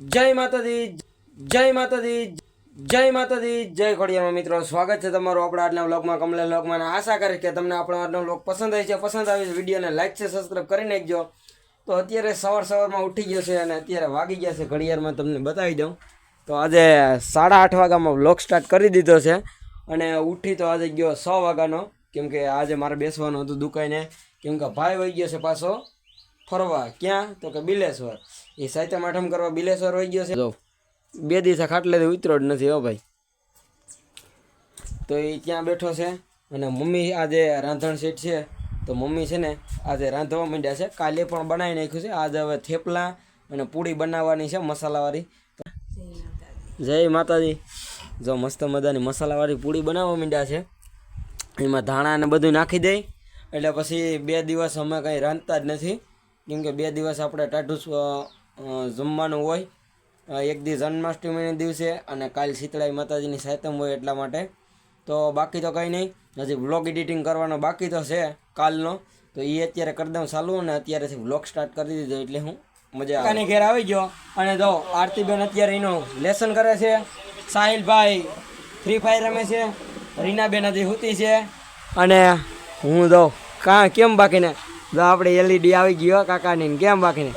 જય માતાજી જય માતાજી જય માતાજી, જય ખોડિયામાં મિત્રો. સ્વાગત છે તમારું આપણા આજના વ્લોગમાં કમલે વ્લોગમાં. આશા કરીશ કે તમને આપણો આજનો વ્લોગ પસંદ આવી છે. પસંદ આવી છે વિડીયોને લાઈક છે સબસ્ક્રાઈબ કરી નાખજો. તો અત્યારે સવાર સવારમાં ઉઠી ગયો છે અને અત્યારે વાગી ગયા છે. ઘડિયાળમાં તમને બતાવી દઉં. તો આજે સાડા આઠ વાગ્યામાં વ્લોગ સ્ટાર્ટ કરી દીધો છે. અને ઉઠી તો આજે ગયો સો વાગ્યાનો. કેમ કે આજે મારે બેસવાનું હતું દુકાને. કેમ કે ભાઈ વહી ગયો છે પાછો ફરવા. ક્યાં? તો કે બિલેશ્વર. એ સાહિત્ય આઠમ કરવા બિલેશ્વર વહી ગયો છે. જો બે દિવસે ખાટલેથી ઉતરો જ નથી હો ભાઈ. તો એ ત્યાં બેઠો છે? અને મમ્મી આજે રાંધણ સીટ છે. તો મમ્મી છે ને આજે રાંધવા માંડ્યા છે. કાલે પણ બનાવી નાખ્યું છે. આજે હવે થેપલા અને પૂરી બનાવવાની છે મસાલાવાળી. જય માતાજી. જો મસ્ત મજાની મસાલાવાળી પૂરી બનાવવા માંડ્યા છે. એમાં ધાણા ને બધું નાખી દઈ. એટલે પછી બે દિવસ અમે કંઈ રાંધતા જ નથી. કેમ કે બે દિવસ આપણે ટાઢું જમવાનું હોય. એક દિવસ જન્માષ્ટમીના દિવસે અને કાલ શીતળાઈ માતાજીની સાતમ હોય એટલા માટે. તો બાકી તો કંઈ નહીં. હજી વ્લોગ એડિટિંગ કરવાનો બાકી તો છે કાલનો. તો એ અત્યારે કરી દઉં ચાલુ અને અત્યારેથી વ્લોગ સ્ટાર્ટ કરી દીધો એટલે હું મજા કાની ઘેર આવી ગયો અને તો આરતીબેન અત્યારે એનું લેસન કરે છે. સાહિલભાઈ ફ્રી ફાયર રમે છે. રીનાબેન હજી હુતી છે. અને હું તો કાં કેમ બાકીને? આપણે એલઈડી આવી ગયો કાકાની કેમ બાકીને?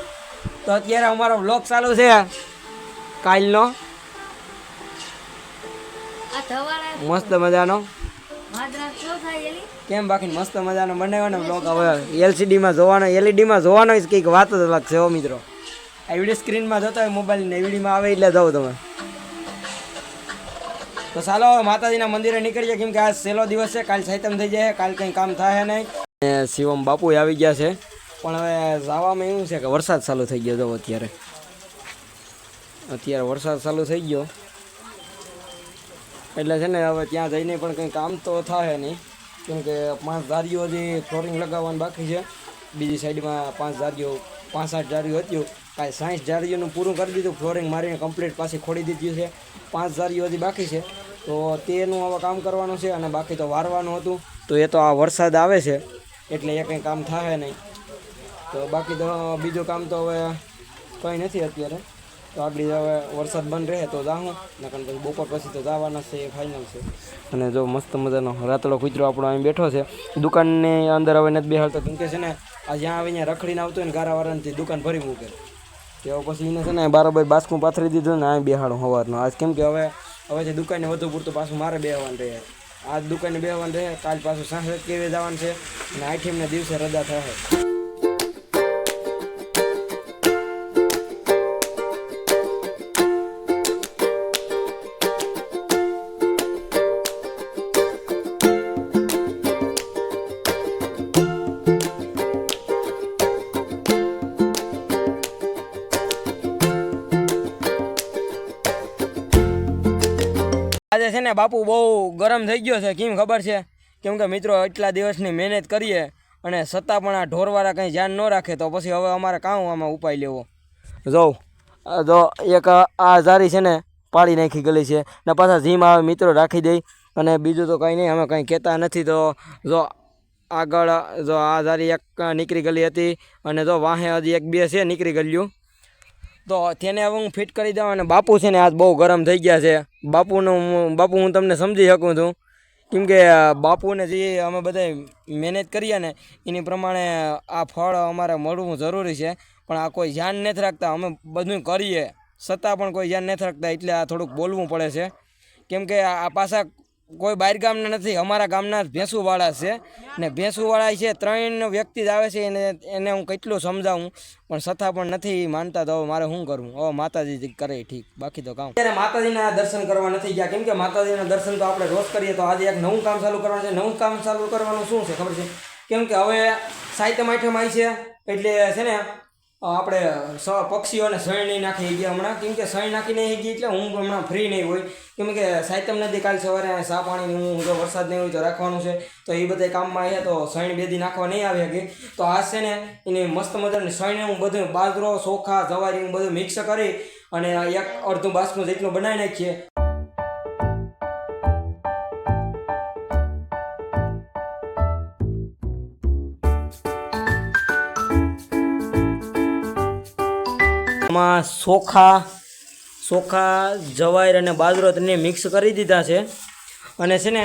તો અત્યારે અમારો વ્લોગ ચાલુ છે કાલનો. મસ્ત મજાનો. કેમ બાકી મસ્ત મજાનો બનાવ્યો બ્લોગ હવે એલસીડીમાં જોવાનો એલઈડીમાં જોવાનો જ કંઈક વાત જ અલગ છે હો મિત્રો. આ વીડિયો સ્ક્રીનમાં જોતા હોય મોબાઈલ ને વિડીયોમાં આવે એટલે જાઓ તમે. તો ચાલો હવે માતાજીના મંદિરે નીકળીએ કેમ કે આજ સહેલો દિવસ છે કાલ સાયતમ થઈ જાય કાલ કંઈ કામ થાય નહીં. શિવમ બાપુ આવી ગયા છે. પણ હવે જવામાં એવું છે કે વરસાદ ચાલુ થઈ ગયો જો અત્યારે. અત્યારે વરસાદ ચાલુ થઈ ગયો. એટલે છે ને હવે ત્યાં જઈને પણ કંઈ કામ તો થાય નહીં. કેમ કે પાંચ ધારીઓ હજી ફ્લોરિંગ લગાવવાનું બાકી છે, બીજી સાઈડમાં પાંચ ધારીઓ પાંચ આઠ જારીઓ હતી. કાંઈ સાઠ ધારીઓનું પૂરું કરી દીધું, ફ્લોરિંગ મારીને કમ્પ્લીટ પાછી ખોડી દીધી છે. પાંચ ધારીઓ હજી બાકી છે. તો તેનું હવે કામ કરવાનું છે અને બાકી તો વારવાનું હતું. તો એ તો આ વરસાદ આવે છે, એટલે એ કંઈ કામ થાય નહીં. તો બાકી તો બીજું કામ તો હવે કંઈ નથી અત્યારે. તો આગળ હવે વરસાદ બંધ રહે તો જાઉં નકર પછી બપોર પછી તો જવાના છે એ ફાઇનલ છે. અને જો મસ્ત મજાનો રાતડો કૂતરો આપણો અહીં બેઠો છે. દુકાનની અંદર હવે નથી બેહાડતો, કેમ કે છે ને, આ જ્યાં આવીને રખડીને આવતો હોય ને ગારાવાળાની દુકાન ભરી મૂકે. તેઓ પછી એને છે ને બારોબાર બાસકું પાથરી દીધું ને અહીં બેહાડું સવારનો આજ કેમ કે હવે હવે જે દુકાને વધુ પૂરતું પાછું મારે બેહવાનું રહે. આજ દુકાને બેહવાનું રહે, કાલ પાછું સાંસદ કેવી જવાનું છે. અને આઠીમને દિવસે રજા થશે. આજે છે ને બાપુ બહુ ગરમ થઈ ગયો છે, કેમ ખબર છે? કેમ કે મિત્રો, એટલા દિવસની મહેનત કરીએ અને છતાં પણ આ ઢોરવાળા કંઈ ધ્યાન ન રાખે, તો પછી હવે અમારે કાં આમાં ઉપાય લેવો? જો જો, એક આ જારી છે ને, પાડી નાખી ગયેલી છે. ને પાછા જીમ આવે, મિત્રો રાખી દઈ અને બીજું તો કંઈ નહીં, અમે કંઈ કહેતા નથી. તો જો આગળ, જો આ જારી એક નીકળી ગયેલી હતી. અને જો વાહે હજી એક બે છે નીકળી ગયેલું તો તેને હવે હું ફિટ કરી દઉં અને બાપુ છે ને આજ બહુ ગરમ થઈ ગયા છે. બાપુનું બાપુ, હું તમને સમજી શકું છું. કેમ કે બાપુને જે અમે બધા મહેનત કરીએ ને, એની પ્રમાણે આ ફળ અમારે મળવું જરૂરી છે. પણ આ કોઈ ધ્યાન નથી રાખતા. અમે બધું કરીએ. છતાં પણ કોઈ ધ્યાન નથી રાખતા. એટલે આ થોડુંક બોલવું પડે છે. કેમ કે આ પાછા કોઈ બહાર ગામના નથી, અમારા ગામના ભેંસુવાળા છે. ને ભેંસુવાળા છે, ત્રણ વ્યક્તિ જ આવે છે, એને એને હું કેટલું સમજાવું, પણ છતાં પણ નથી માનતા તો મારે શું કરવું? હવે માતાજી કરે ઠીક, બાકી તો કામ. અત્યારે માતાજીના દર્શન કરવા નથી ગયા, કેમ કે માતાજીના દર્શન તો આપણે રોજ કરીએ, તો આજે એક નવું કામ ચાલુ કરવાનું છે. નવું કામ ચાલુ કરવાનું શું છે ખબર છે? કેમ કે હવે સાહિત્ય આઠમ આવી છે, એટલે છે ને આપણે સ પક્ષીઓને સણ નહીં નાખી ગયા હમણાં. કેમ કે શણ નાખી નહીં ગઈ એટલે હું હમણાં ફ્રી નહીં હોય. કેમ કે સાયતમ નદી કાલ સવારે સા પાણી હું જો વરસાદ નહીં હોય તો રાખવાનું છે. તો એ બધા કામમાં આવ્યા તો સણ બેદી નાખવા નહીં આવે કે. તો આ છે ને એની મસ્ત મજાની સણ હું બધું બાજરો, ચોખા, જવારી હું બધું મિક્સ કરી અને એક અડધું બાસમું જેટલું બનાવી નાખીએ. આમાં ચોખા ચોખા જવાઈર અને બાજરો તેને મિક્સ કરી દીધા છે. અને છે ને,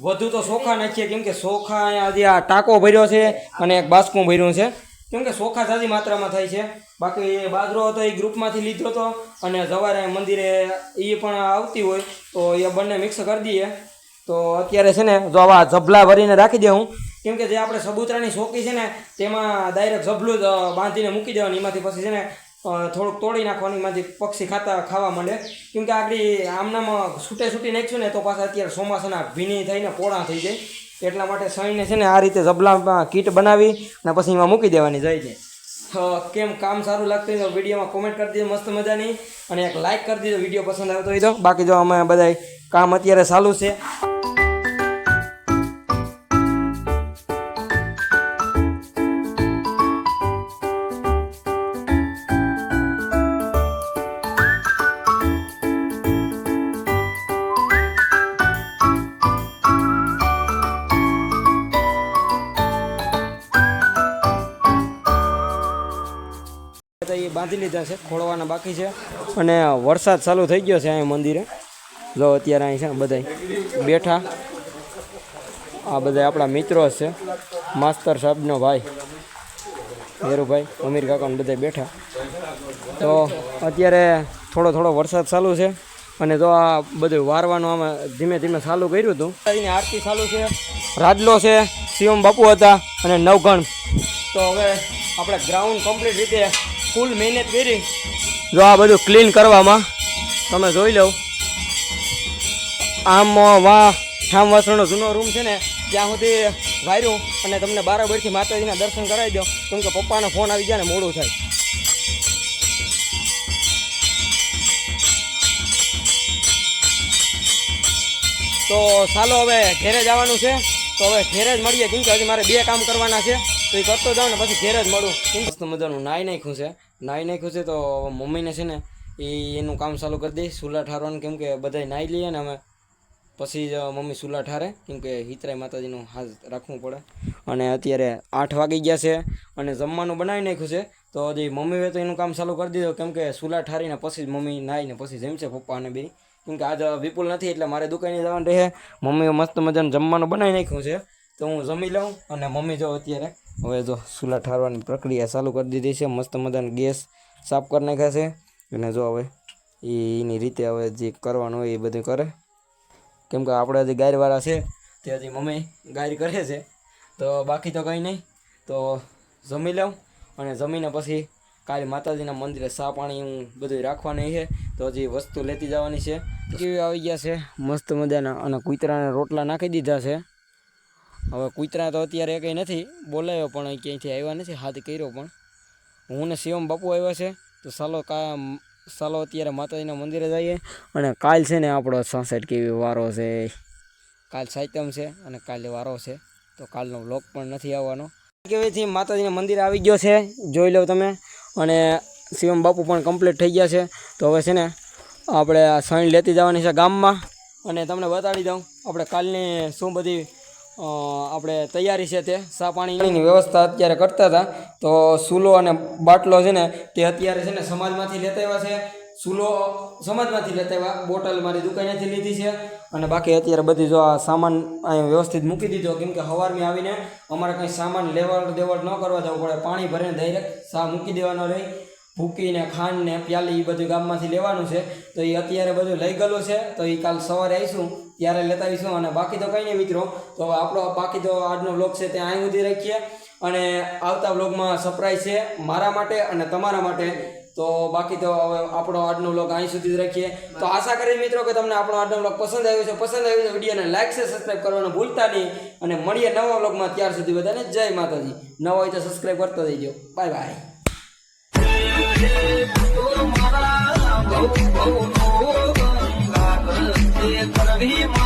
વધુ તો ચોખા નાખીએ, કેમ કે ચોખા હજી આ ટાંકો ભર્યો છે અને એક બાસકું ભર્યું છે. કેમ કે ચોખા સાદી માત્રામાં થાય છે. બાકી એ બાજરો હતો એ ગ્રુપમાંથી લીધો હતો અને જવારે મંદિરે એ પણ આવતી હોય, તો એ બંને મિક્સ કરી દઈએ. તો અત્યારે છે ને, જો આવા ઝભલા ભરીને રાખી દે હું. કેમ કે જે આપણે સબૂતરાની ચોકી છે ને, તેમાં ડાયરેક્ટ ઝભલું બાંધીને મૂકી દેવાની, એમાંથી પછી છે ને થોડુંક તોડી નાખવાની માંથી પક્ષી ખાતા, ખાવા માંડે. કેમકે આગળ આમનામાં છૂટે છૂટી નાખશું ને, તો પાછા અત્યારે ચોમાસાના ભીની થઈને પોળા થઈ જાય. એટલા માટે સહીને છે ને આ રીતે જબલામાં કીટ બનાવી અને પછી એમાં મૂકી દેવાની જાય છે કેમ કામ સારું લાગતું હોય તો વિડીયોમાં કોમેન્ટ કરી દીધો મસ્ત મજાની. અને એક લાઇક કરી દીધો વીડિયો પસંદ આવતો હોય તો બાકી જો અમે બધા કામ અત્યારે ચાલુ છે. બાંધી લીધા છે, ખોળવાના બાકી છે. અને વરસાદ ચાલુ થઈ ગયો છે અહીંયા મંદિરે. જો અત્યારે અહીં છે ને બધાય બેઠા. આ બધા આપણા મિત્રો છે. માસ્તર સાહેબનો ભાઈ હેરુભાઈ અમીર કાકાને બધા બેઠા. તો અત્યારે થોડો થોડો વરસાદ ચાલુ છે. અને તો આ બધું વારવાનું આમાં ધીમે ધીમે ચાલુ કર્યું હતું. એની આરતી ચાલુ છે. રાજલો છે, શિવમ બાપુ હતા અને નવગણ. તો હવે આપણે ગ્રાઉન્ડ કમ્પ્લીટ રીતે ફૂલ મહેનત કરી. જો આ બધું ક્લીન કરવામાં, તમે જોઈ લો. આમ વા ઠામ વાસણનો જૂનો રૂમ છે ને, ત્યાં સુધી વાર્યું અને તમને બારાબરથી માતાજીના દર્શન કરાવી દો. કેમ કે પપ્પાનો ફોન આવી જાય ને, મોડું થાય. તો ચાલો હવે ઘેરે જવાનું છે. તો હવે ઘેરે જ મળીએ, કેમ કે હજી મારે બે કામ કરવાના છે. તો એ કરતો જાઉં ને, પછી ઘેરે જ મળું. કેમ? મસ્ત મજાનું નાઈ નાખ્યું છે. નાઈ નાખ્યું છે તો મમ્મીને છે ને એ એનું કામ ચાલુ કરી દઈશ સુલા ઠારવાનું કેમ કે બધાય નાહી લઈએ ને અમે. પછી જ મમ્મી સુલા ઠારે, કેમ કે હિતરાય માતાજીનું હાથ રાખવું પડે. અને અત્યારે આઠ વાગી ગયા છે અને જમવાનું બનાવી નાખ્યું છે. તો હજી મમ્મીએ તો એનું કામ ચાલુ કરી દીધું. કેમ કે સુલા ઠારીને પછી જ મમ્મી નાહીને પછી જમશે પપ્પા અને બી કેમ કે આજે વિપુલ નથી, એટલે મારે દુકાને જવાનું રહે. મમ્મીએ મસ્ત મજાનું જમવાનું બનાવી નાખ્યું છે. તો હું જમી લઉં અને મમ્મી જો અત્યારે હવે જો ચૂલા ઠારવાની પ્રક્રિયા ચાલુ કરી દીધી છે. મસ્ત મજાનો ગેસ સાફ કરી નાખ્યા છે. અને જો હવે એની રીતે હવે જે કરવાનું હોય એ બધું કરે. કેમ કે આપણે હજી ગાયરવાળા છે, તે હજી મમ્મી ગાયર કરે છે. તો બાકી તો કંઈ નહીં. તો જમી લઉં અને જમીને પછી કાલે માતાજીના મંદિરે સા પાણી હું બધું રાખવાની છે. તો હજી વસ્તુ લેતી જવાની છે. કેવી આવી ગયા છે? મસ્ત મજાના અને કૂતરાને રોટલા નાખી દીધા છે. હવે કૂતરા તો અત્યારે કંઈ નથી બોલાયો પણ ક્યાંયથી આવ્યા નથી, હાથ કર્યો પણ. હું ને શિવમ બાપુ આવ્યા છે, તો ચાલો કા ચાલો અત્યારે માતાજીના મંદિરે જઈએ અને કાલ છે ને આપણો સનસેટ કેવી વારો છે. કાલ સાયતમ છે અને કાલે વારો છે, તો કાલનો વ્લોગ પણ નથી આવવાનો. કેવીથી માતાજીના મંદિરે આવી ગયો છે, જોઈ લો તમે. અને શિવમ બાપુ પણ કમ્પ્લીટ થઈ ગયા છે, તો હવે છે ને આપણે સણ લેતી જવાની છે ગામમાં. અને તમને બતાડી દઉં, આપણે કાલની શું બધી આપણે તૈયારી છે તે. સા પાણીની વ્યવસ્થા અત્યારે કરતા હતા. તો સૂલો અને બાટલો છે ને તે અત્યારે છે ને સમાજમાંથી લેતા આવ્યા છે. સૂલો સમાજમાંથી લેતા આવ્યા. બોટલ મારી દુકાનેથી લીધી છે. અને બાકી અત્યારે બધી જો આ સામાન અહીં વ્યવસ્થિત મૂકી દીધો. કેમ કે સવારમાં આવીને અમારે કંઈ સામાન લેવડ દેવડ ન કરવા જવું પડે. પાણી ભરીને ડાયરેક્ટ સા મૂકી દેવાનો રહી. ભૂકીને ખાંડ ને પ્યાલી એ બધું ગામમાંથી લેવાનું છે. તો એ અત્યારે બધું લઈ ગયેલું છે. તો એ કાલ સવારે આવીશું, ત્યારે લેતા આવીશું. અને બાકી તો કંઈ નહીં મિત્રો. તો આપણો બાકી તો આજનો બ્લોગ છે ત્યાં અહીં સુધી રાખીએ. અને આવતા બ્લોગમાં સરપ્રાઈઝ છે મારા માટે અને તમારા માટે. તો બાકી તો હવે આપણો આજનો બ્લોગ અહીં સુધી જ રાખીએ. તો આશા કરી મિત્રો કે તમને આપણો આજનો બ્લોગ પસંદ આવ્યો છે. પસંદ આવ્યો છે વિડીયોને લાઇક છે સબસ્ક્રાઈબ કરવાનું ભૂલતા નહીં. અને મળીએ નવા બ્લોગમાં ત્યાર સુધી બધાને. જય માતાજી. નવા હોય તો સબસ્ક્રાઈબ કરતા જઈજો બાય બાય મારા બહુ બહુ કરવી